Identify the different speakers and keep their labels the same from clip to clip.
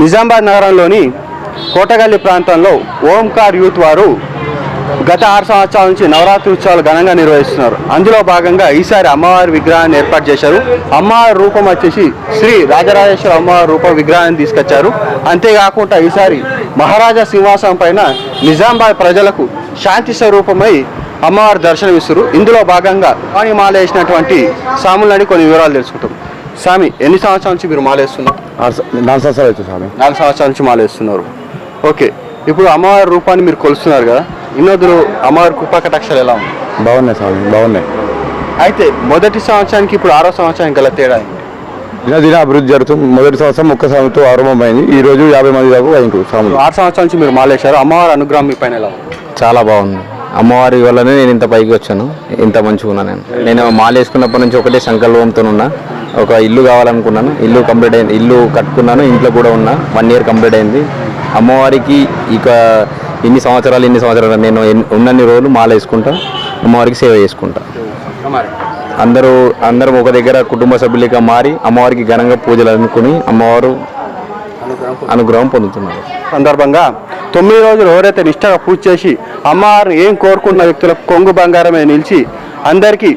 Speaker 1: నిజామాబాద్ నగరంలోని కోటగల్లి ప్రాంతంలో ఓంకార్ యూత్ వారు గత ఆరు సంవత్సరాల నుంచి నవరాత్రి ఉత్సవాలు ఘనంగా నిర్వహిస్తున్నారు. అందులో భాగంగా ఈసారి అమ్మవారి విగ్రహాన్ని ఏర్పాటు చేశారు. అమ్మవారి రూపం వచ్చేసి శ్రీ రాజరాజేశ్వర అమ్మవారి రూపం విగ్రహాన్ని తీసుకొచ్చారు. అంతేకాకుండా ఈసారి మహారాజా సింహాసనం పైన నిజామాబాద్ ప్రజలకు శాంతి స్వరూపమై అమ్మవారి దర్శనమిస్తారు ఇందులో భాగంగా వాణి మాల వేసినటువంటి సాములని కొన్ని వివరాలు తెలుసుకుంటాం. స్వామి ఎన్ని సంవత్సరాల నుంచి మీరు మాలేస్తున్నారు?
Speaker 2: నాలుగు సంవత్సరాలు అవుతుంది స్వామి.
Speaker 1: నాలుగు సంవత్సరాల నుంచి మాలేస్తున్నారు. ఓకే ఇప్పుడు అమ్మవారి రూపాన్ని మీరు కొలుస్తున్నారు కదా ఇన్నోదులు అమ్మవారి కృపా కటాక్షాలు ఎలా ఉంది
Speaker 2: బాగున్నాయి స్వామి బాగున్నాయి.
Speaker 1: అయితే మొదటి సంవత్సరానికి ఇప్పుడు ఆరో సంవత్సరానికి గల తేడా?
Speaker 2: దిన దిన అభివృద్ధి జరుగుతుంది మొదటి సంవత్సరం ఒక్క సంవత్సరం ఆరంభమైంది ఈ రోజు యాభై మంది దాకా స్వాములు
Speaker 1: ఆరు సంవత్సరాల నుంచి మీరు మాలేశారు అమ్మవారి అనుగ్రహం మీ పైన ఎలా ఉంది?
Speaker 3: చాలా బాగుంది. అమ్మవారి వల్లనే నేను ఇంత పైకి వచ్చాను ఇంత మంచిగా ఉన్నా నేను. నేను మాల వేసుకున్నప్పటి నుంచి ఒకటే సంకల్పంతో ఉన్నా. ఒక ఇల్లు కావాలనుకున్నాను. ఇల్లు కంప్లీట్ అయింది. ఇల్లు కట్టుకున్నాను. ఇంట్లో కూడా ఉన్నా. వన్ ఇయర్ కంప్లీట్ అయింది. అమ్మవారికి ఇక ఇన్ని సంవత్సరాలు ఇన్ని సంవత్సరాలు నేను ఉన్నన్ని రోజులు మాల వేసుకుంటా అమ్మవారికి సేవ చేసుకుంటా. అందరూ అందరం ఒక దగ్గర కుటుంబ సభ్యులుగా మారి అమ్మవారికి ఘనంగా పూజలు అనుకుని అమ్మవారు అనుగ్రహం పొందుతున్నారు.
Speaker 1: సందర్భంగా తొమ్మిది రోజులు ఎవరైతే నిష్టగా పూజ చేసి అమ్మవారిని ఏం కోరుకుంటున్న వ్యక్తులకు కొంగు బంగారమే నిలిచి అందరికీ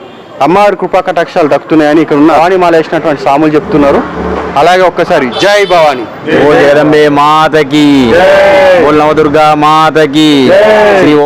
Speaker 1: అమ్మవారి కృపా కటాక్షాలు దక్కుతున్నాయని ఇక్కడ ఉన్న వాణి మాల వేసినటువంటి సాములు చెప్తున్నారు. అలాగే ఒక్కసారి జై భవాని.
Speaker 3: ఓ జగదంబే మాతకి. ఓ నవదుర్గా మాతకి. శ్రీ